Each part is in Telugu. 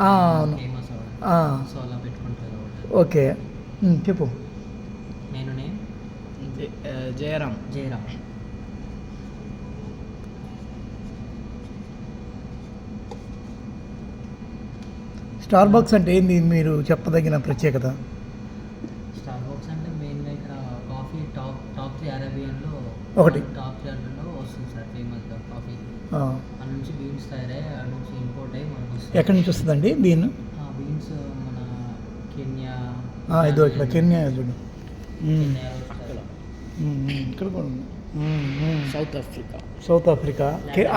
అవును. Famous okay. చెప్పు. నేను name Jayaram Jayaram. Starbucks అంటే ఏంది? మీరు చెప్పదగిన ప్రత్యేకత. స్టార్ బాక్స్ అంటే మెయిన్గా ఇక్కడ కాఫీ టాప్ టాప్ త్రీ అరేబియన్లో ఒకటి. టాప్ త్రీ అరేబియన్లో వస్తుంది సార్ ఫేమస్గా కాఫీ ఆ, అక్కడ నుంచి బీన్స్ తయారయ్యి అక్కడ నుంచి ఇంపోర్ట్ అయ్యి మనకు వస్తుంది ఎక్కడి నుంచి వస్తుందండి? మన కెన్యా. ఆ, ఇదో ఇక్కడ కెన్యా చూడు ఇక్కడ కూడా ఉంది. South Africa. South Africa.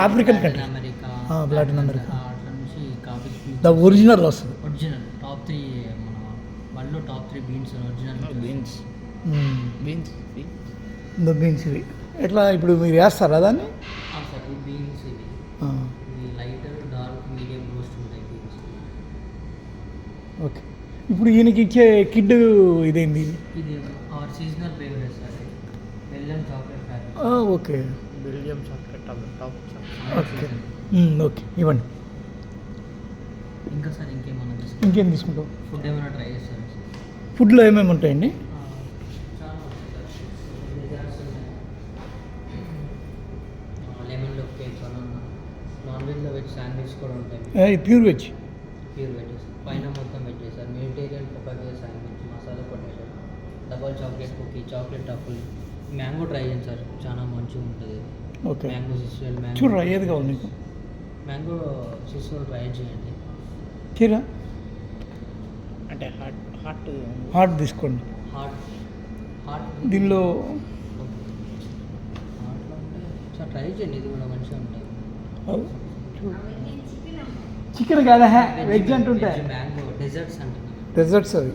African country. America ఆ, లాటిన్ అమెరికా. ఆ, అట్లా నుంచి కాఫీ ద ఒరిజినల్ వస్తుంది ఒరిజినల్ టాప్ త్రీ మన వరల్డ్లో top three beans original beans. Beans the beans ఇవి. ఎట్లా ఇప్పుడు మీరు వేస్తారా దాన్ని? బీన్స్ ఇవి ఆ, ఇవి లైట్ డార్క్ మీడియం రోస్ట్ ఉంటాయి బీన్స్ ఓకే. ఇప్పుడు ఈయనకి ఇచ్చే కిడ్ ఇదేంది? ఇది అవర్ సీజనల్ ఫేవరెట్ సార్. బెల్లం చాక్లెట్ ఫ్యాక్టరీ ఆ, okay. Belgium chocolate top okay. Okay. ఇవ్వండి. ఇంకా సార్ ఇంకేమన్నా తీసుకుంటాం ఇంకేం తీసుకుంటాం ఫుడ్ ఏమైనా ట్రై చేస్తారా ఫుడ్లో ఏమేమి ఉంటాయండి? లెమన్లో కేక్స్ అని నాన్ వెజ్లో వెజ్ శాండ్విచ్ కూడా ఉంటాయి. ప్యూర్ వెజ్ ప్యూర్ వెజ్ పైన మొత్తం veg sir Mediterranean potato sandwich masala potato double chocolate cookie chocolate truffle. Mango try చేయండి సార్ చాలా మంచిగా ఉంటుంది. ఓకే. మ్యాంగో సిస్టల్ మ్యాంగో చూడరా ఏది కావాలి నీకు? మ్యాంగో సిస్టల్ ట్రై చేయండి. చీరా అంటే హాట్ హాట్ హాట్ తీసుకోండి. హాట్ హాట్ దీనిలో హాట్లో ఉంటే సార్ ట్రై చేయండి ఇది కూడా మంచిగా ఉంటుంది. చికెన్ కాదా వెజ్ అంటుంటే. మ్యాంగో. డెజర్ట్స్ డెజర్ట్స్ అవి.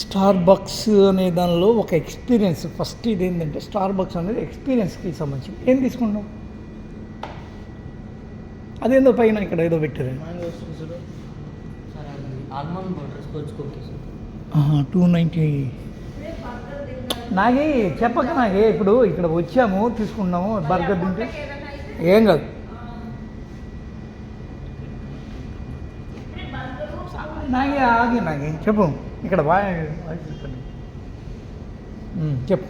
స్టార్ బక్స్ అనే దానిలో ఒక ఎక్స్పీరియన్స్ ఫస్ట్ ఇది ఏంటంటే స్టార్ బక్స్ అనేది ఎక్స్పీరియన్స్కి సంబంధించి ఏం తీసుకుంటాం అదేందో పైన ఇక్కడ ఏదో పెట్టారు. టూ నైంటీ నాగే చెప్పక నాగే ఇప్పుడు ఇక్కడ వచ్చాము తీసుకున్నాము బర్గర్ తింటే. ఏం కాదు. నాగే ఆగి నాగే. చెప్పు. ఇక్కడ బాగా చెప్పు.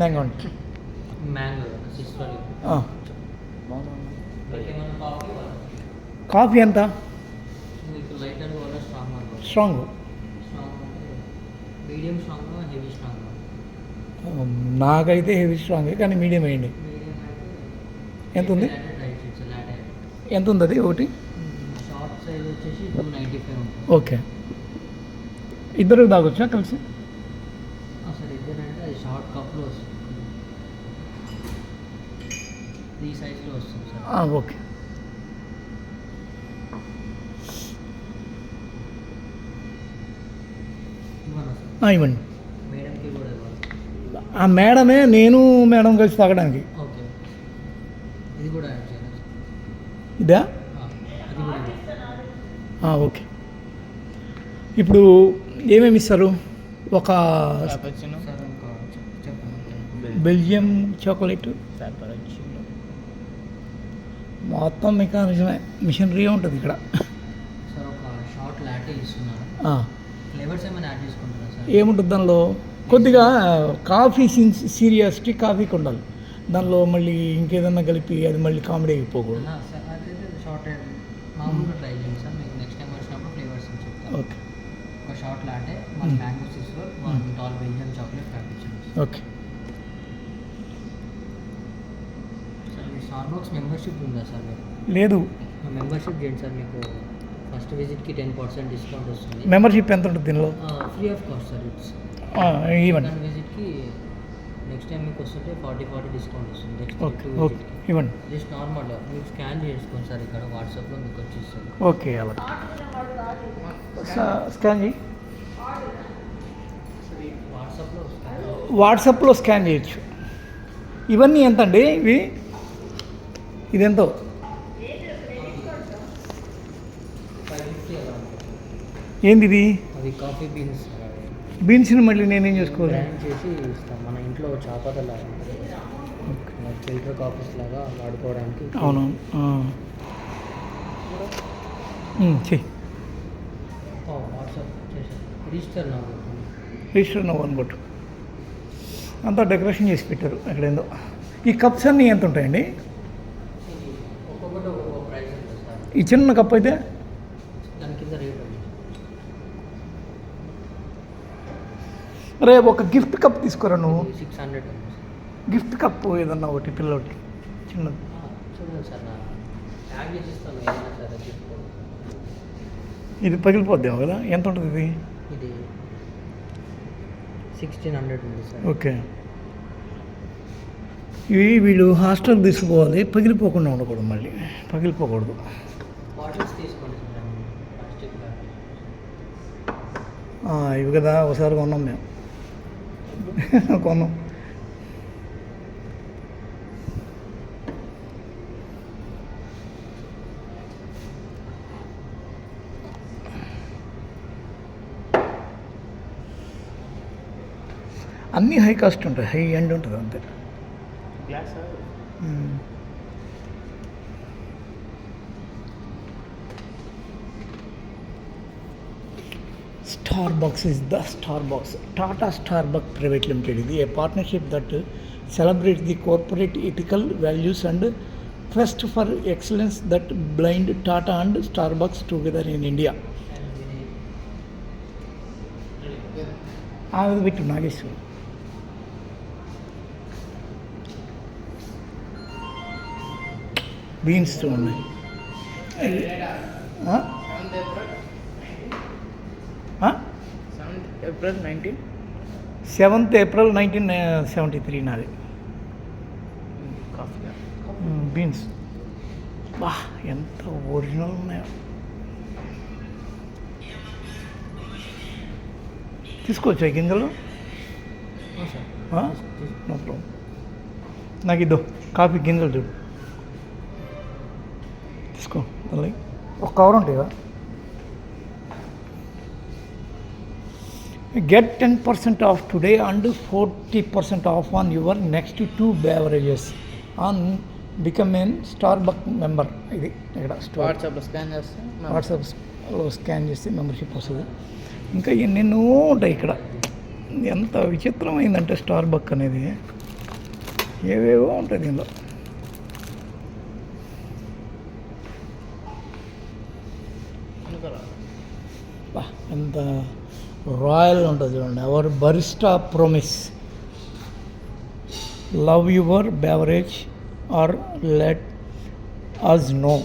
మ్యాంగో కాఫీ ఎంత? స్ట్రాంగ్ అనుకో strong. Strong medium strong heavy strong? నాకైతే హెవీ స్ట్రాంగ్ కానీ మీడియం వేయండి. ఎంత ఉంది? ఎంత ఉంది అది ఒకటి షార్ట్ సైజ్ వచ్చేసి టూ నైంటీ ఫైవ్ ఉంటుంది ఓకే. ఇద్దరు తాగొచ్చా కలిసి? ఓకే. ఇవ్వండి. ఆ మేడమే నేను మేడం కలిసి తాగడానికి. ఇది కూడా యాడ్ చేయాలి ఇదా ఆ, అది కూడా ఇవ్వాలి ఆ, ఓకే. ఇప్పుడు ఏమేమి ఇస్తారు? ఒక బెల్జియం చాక్లెట్. మొత్తం మెకానిజమే మిషనరీ ఉంటుంది ఇక్కడ. సార్ ఒక షార్ట్ లాటే ఇస్తున్నాను. ఆ, ఫ్లేవర్స్ ఏమైనా యాడ్ చేసుకుంటారా సార్? ఏముంటుంది దానిలో? కొద్దిగా కాఫీ సిన్స్ సీరియాసిటీ కాఫీకి ఉండాలి దానిలో మళ్ళీ ఇంకేదన్నా కలిపి అది మళ్ళీ కామెడీ అయిపోకూడదు ఆ, సార్ అయితే షార్ట్ మామూలుగా ట్రై చేయండి సార్ మీకు నెక్స్ట్ టైం వచ్చినప్పుడు ఫ్లేవర్స్ చెప్తాను ఓకే. ఒక short latte one Hmm. Mango sister one tall Belgium chocolate frappuccino okay. Sir మీ స్టార్ బాక్స్ మెంబర్షిప్ ఉందా సార్ మీకు? లేదు. మెంబర్షిప్ చేయండి సార్ మీకు? ఫస్ట్ విజిట్కి టెన్ పర్సెంట్ డిస్కౌంట్ వస్తుంది. మెంబర్షిప్ ఎంత ఉంటుంది దీనిలో? Free of cost sir it's second విజిట్కి next time మీకు వస్తుంటే ఫార్టీ ఫార్టీ డిస్కౌంట్ వస్తుంది. నెక్స్ట్ ఓకే ఓకే ఇవ్వండి జస్ట్ నార్మల్ మీరు స్కాన్ చేసుకోండి సార్ ఇక్కడ వాట్సాప్లో మీకు వచ్చేస్తుంది. ఓకే అలా. స్కాన్ చేయి. వాట్సాప్లో స్కాన్ చేయొచ్చు. ఇవన్నీ ఎంత అండి ఇవి? ఇదెంతో. ఏంది ఇది బీన్స్. బీన్స్ని మళ్ళీ నేనేం చేసుకోవాలి? చేసి ఇస్తాం మన ఇంట్లో చాపతలా ఉంటుంది ఫిల్టర్ కాఫీస్ లాగా వాడుకోవడానికి. అవును. రిజిస్టర్ నా రిజిస్టర్ నవ్వు అనుకోట్టు అంతా డెకరేషన్ చేసి పెట్టారు ఎక్కడేందో ఈ కప్స్ అన్నీ ఎంత ఉంటాయండి ఈ చిన్న కప్ అయితే దాని కింద రేట్ ఉంది రేపు ఒక గిఫ్ట్ కప్ తీసుకురా నువ్వు. సిక్స్ హండ్రెడ్ గిఫ్ట్ కప్ ఏదన్నా ఒకటి పిల్లలకి చిన్నది. ఆ, చూడండి సార్ నా ట్యాగ్ చేసి ఇస్తాను ఏదైనా సరే తీసుకోండి ఇది పగిలిపోద్దాం కదా? ఎంత ఉంటుంది ఇది? ఇది సిక్స్టీన్ హండ్రెడ్ ఉంది సార్. ఓకే. ఇవి వీళ్ళు హాస్టల్ తీసుకుపోవాలి పగిలిపోకుండా ఉండకూడదు మళ్ళీ. పగిలిపోకూడదు. ఇవి కదా ఒకసారి కొన్నాం మేము. కొన్నాం అన్నీ హై కాస్ట్ ఉంటాయి. హై ఎండ్ ఉంటుంది అంతే. Starbucks is the Starbucks. Tata Starbucks Private Limited is a partnership that celebrates the corporate ethical values and quest for excellence that blind Tata and Starbucks together in India. i will be to ತೊಗೊಂಡು April nineteen seventh April nineteen seventy three నాది. Coffee beans. బా ఎంత ఒరిజినల్ ఉన్నాయో. తీసుకోవచ్చా గింజలు? సార్. No problem. నాకు ఇద్దో కాఫీ గింజలు చూడు. తీసుకో మళ్ళీ ఒక కవర్ ఉంటాయా get ten percent off today and forty percent off on your next two beverages on become an Starbucks member ఇది ఇక్కడ స్టార్ వాట్సాప్లో స్కాన్ చేస్తే వాట్సాప్లో స్కాన్ చేస్తే మెంబర్షిప్ వస్తుంది. ఇంకా ఎన్నెన్నో ఉంటాయి ఇక్కడ? ఎంత విచిత్రమైందంటే స్టార్ బక్ అనేది. ఏవేవో ఉంటాయి దీనిలో. ఎంత రాయల్ ఉంటుంది చూడండి our Barista promise love your beverage or let us know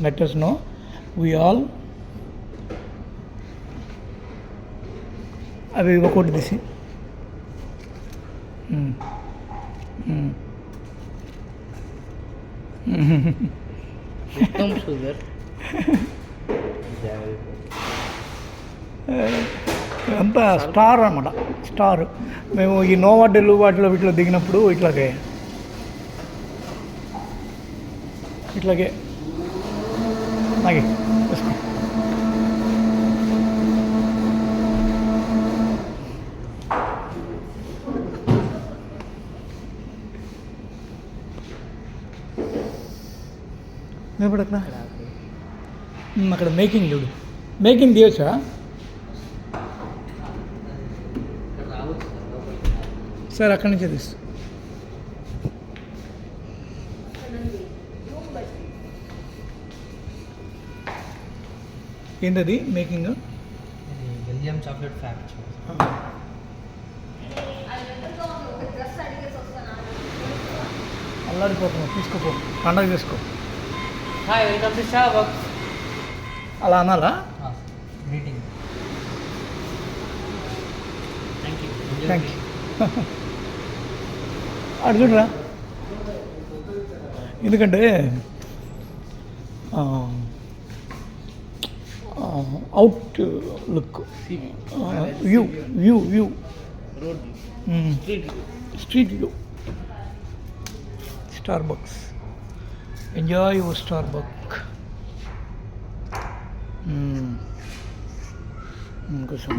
let us know we all అవి ఇవ్వకూడదు తీసి మ్మ్. మ్మ్. మొత్తం షుగర్ అంతా స్టార్ అన్నమాట. స్టార్. మేము ఈ నోవాడెలు వాటిలో వీటిలో దిగినప్పుడు ఇట్లాగే. ఇట్లాగే. నాగే తీసుకో. నిలబడు అక్కడ ఉమ్, అక్కడ మేకింగ్ చూడు. మేకింగ్ తీయొచ్చా ఇక్కడ రావచ్చు సార్ లోపలికి సార్ అక్కడి నుంచే తీసు ఏంటది మేకింగ్? బెల్జియం చాక్లెట్ ఫ్యాక్టరీ అల్లాడిపోతున్నావు తీసుకోపో పండగ చేసుకో. హాయ్ వెల్కమ్ టు స్టార్బక్స్ అలా అనాలా greeting thank you thank you అటు చూడరా ఎందుకంటే outlook view view view road street street view Starbucks enjoy your Starbuck ఇంకోసం